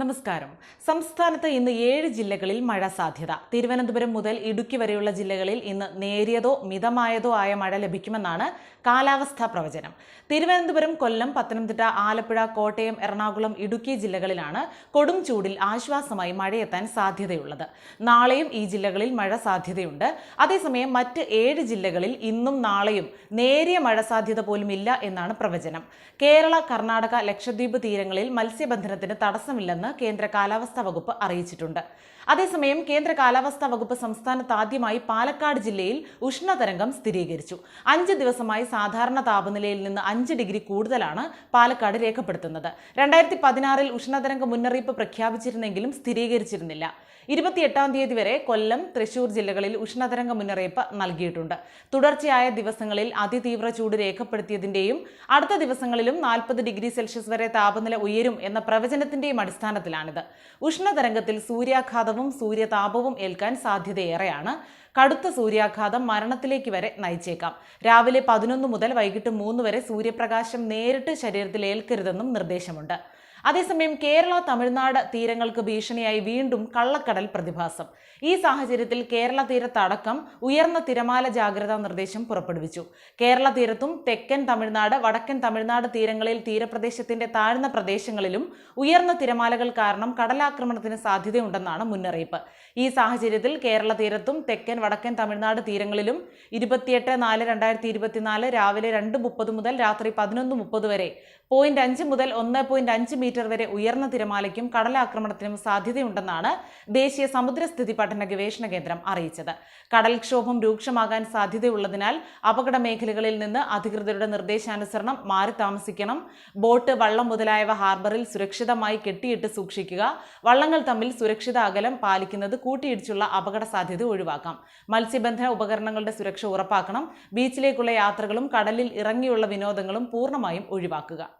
നമസ്കാരം. സംസ്ഥാനത്ത് ഇന്ന് ഏഴ് ജില്ലകളിൽ മഴ സാധ്യത. തിരുവനന്തപുരം മുതൽ ഇടുക്കി വരെയുള്ള ജില്ലകളിൽ ഇന്ന് നേരിയതോ മിതമായതോ ആയ മഴ ലഭിക്കുമെന്നാണ് കാലാവസ്ഥാ പ്രവചനം. തിരുവനന്തപുരം കൊല്ലം പത്തനംതിട്ട ആലപ്പുഴ കോട്ടയം എറണാകുളം ഇടുക്കി ജില്ലകളിലാണ് കൊടും ചൂടിൽ ആശ്വാസമായി മഴയെത്താൻ സാധ്യതയുള്ളത്. നാളെയും ഈ ജില്ലകളിൽ മഴ സാധ്യതയുണ്ട്. അതേസമയം മറ്റ് ഏഴ് ജില്ലകളിൽ ഇന്നും നാളെയും നേരിയ മഴ സാധ്യത പോലും ഇല്ല എന്നാണ് പ്രവചനം. കേരള കർണാടക ലക്ഷദ്വീപ് തീരങ്ങളിൽ മത്സ്യബന്ധനത്തിന് തടസ്സമില്ലെന്ന് കേന്ദ്ര കാലാവസ്ഥാ വകുപ്പ് അറിയിച്ചിട്ടുണ്ട്. അതേസമയം കേന്ദ്ര കാലാവസ്ഥാ വകുപ്പ് സംസ്ഥാനത്ത് ആദ്യമായി പാലക്കാട് ജില്ലയിൽ ഉഷ്ണതരംഗം സ്ഥിരീകരിച്ചു. അഞ്ച് ദിവസമായി സാധാരണ താപനിലയിൽ നിന്ന് അഞ്ച് ഡിഗ്രി കൂടുതലാണ് പാലക്കാട് രേഖപ്പെടുത്തുന്നത്. രണ്ടായിരത്തി പതിനാറിൽ ഉഷ്ണതരംഗ മുന്നറിയിപ്പ് പ്രഖ്യാപിച്ചിരുന്നെങ്കിലും സ്ഥിരീകരിച്ചിരുന്നില്ല. ഇരുപത്തിയെട്ടാം തീയതി വരെ കൊല്ലം തൃശൂർ ജില്ലകളിൽ ഉഷ്ണതരംഗ മുന്നറിയിപ്പ് നൽകിയിട്ടുണ്ട്. തുടർച്ചയായ ദിവസങ്ങളിൽ അതിതീവ്ര ചൂട് രേഖപ്പെടുത്തിയതിന്റെയും അടുത്ത ദിവസങ്ങളിലും നാൽപ്പത് ഡിഗ്രി സെൽഷ്യസ് വരെ താപനില ഉയരും എന്ന പ്രവചനത്തിന്റെയും അടിസ്ഥാനത്തിലാണിത്. ഉഷ്ണതരംഗത്തിൽ സൂര്യാഘാതവും സൂര്യതാപവും ഏൽക്കാൻ സാധ്യതയേറെയാണ്. കടുത്ത സൂര്യാഘാതം മരണത്തിലേക്ക് വരെ നയിച്ചേക്കാം. രാവിലെ പതിനൊന്ന് മുതൽ വൈകിട്ട് മൂന്ന് വരെ സൂര്യപ്രകാശം നേരിട്ട് ശരീരത്തിൽ ഏൽക്കരുതെന്നും നിർദ്ദേശമുണ്ട്. അതേസമയം കേരള തമിഴ്നാട് തീരങ്ങൾക്ക് ഭീഷണിയായി വീണ്ടും കള്ളക്കടൽ പ്രതിഭാസം. ഈ സാഹചര്യത്തിൽ കേരള തീരത്തടക്കം ഉയർന്ന തിരമാല ജാഗ്രതാ നിർദ്ദേശം പുറപ്പെടുവിച്ചു. കേരള തീരത്തും തെക്കൻ തമിഴ്നാട് വടക്കൻ തമിഴ്നാട് തീരങ്ങളിൽ തീരപ്രദേശത്തിന്റെ താഴ്ന്ന പ്രദേശങ്ങളിലും ഉയർന്ന തിരമാലകൾ കാരണം കടലാക്രമണത്തിന് സാധ്യതയുണ്ടെന്നാണ് മുന്നറിയിപ്പ്. ഈ സാഹചര്യത്തിൽ കേരള തീരത്തും തെക്കൻ വടക്കൻ തമിഴ്നാട് തീരങ്ങളിലും ഇരുപത്തിയെട്ട് നാല് രണ്ടായിരത്തി ഇരുപത്തിനാല് രാവിലെ രണ്ട് മുപ്പത് മുതൽ രാത്രി പതിനൊന്ന് മുപ്പത് വരെ പോയിന്റ് അഞ്ച് മുതൽ ഒന്ന് പോയിന്റ് അഞ്ച് മീറ്റർ വരെ ഉയർന്ന തിരമാലയ്ക്കും കടലാക്രമണത്തിനും സാധ്യതയുണ്ടെന്നാണ് ദേശീയ സമുദ്രസ്ഥിതി പഠന ഗവേഷണ കേന്ദ്രം അറിയിച്ചത്. കടൽക്ഷോഭം രൂക്ഷമാകാൻ സാധ്യതയുള്ളതിനാൽ അപകട മേഖലകളിൽ നിന്ന് അധികൃതരുടെ നിർദ്ദേശാനുസരണം മാറി താമസിക്കണം. ബോട്ട് വള്ളം മുതലായവ ഹാർബറിൽ സുരക്ഷിതമായി കെട്ടിയിട്ട് സൂക്ഷിക്കുക. വള്ളങ്ങൾ തമ്മിൽ സുരക്ഷിത അകലം പാലിക്കുന്നത് കൂട്ടിയിടിച്ചുള്ള അപകട സാധ്യത ഒഴിവാക്കാം. മത്സ്യബന്ധന ഉപകരണങ്ങളുടെ സുരക്ഷ ഉറപ്പാക്കണം. ബീച്ചിലേക്കുള്ള യാത്രകളും കടലിൽ ഇറങ്ങിയുള്ള വിനോദങ്ങളും പൂർണമായും ഒഴിവാക്കുക.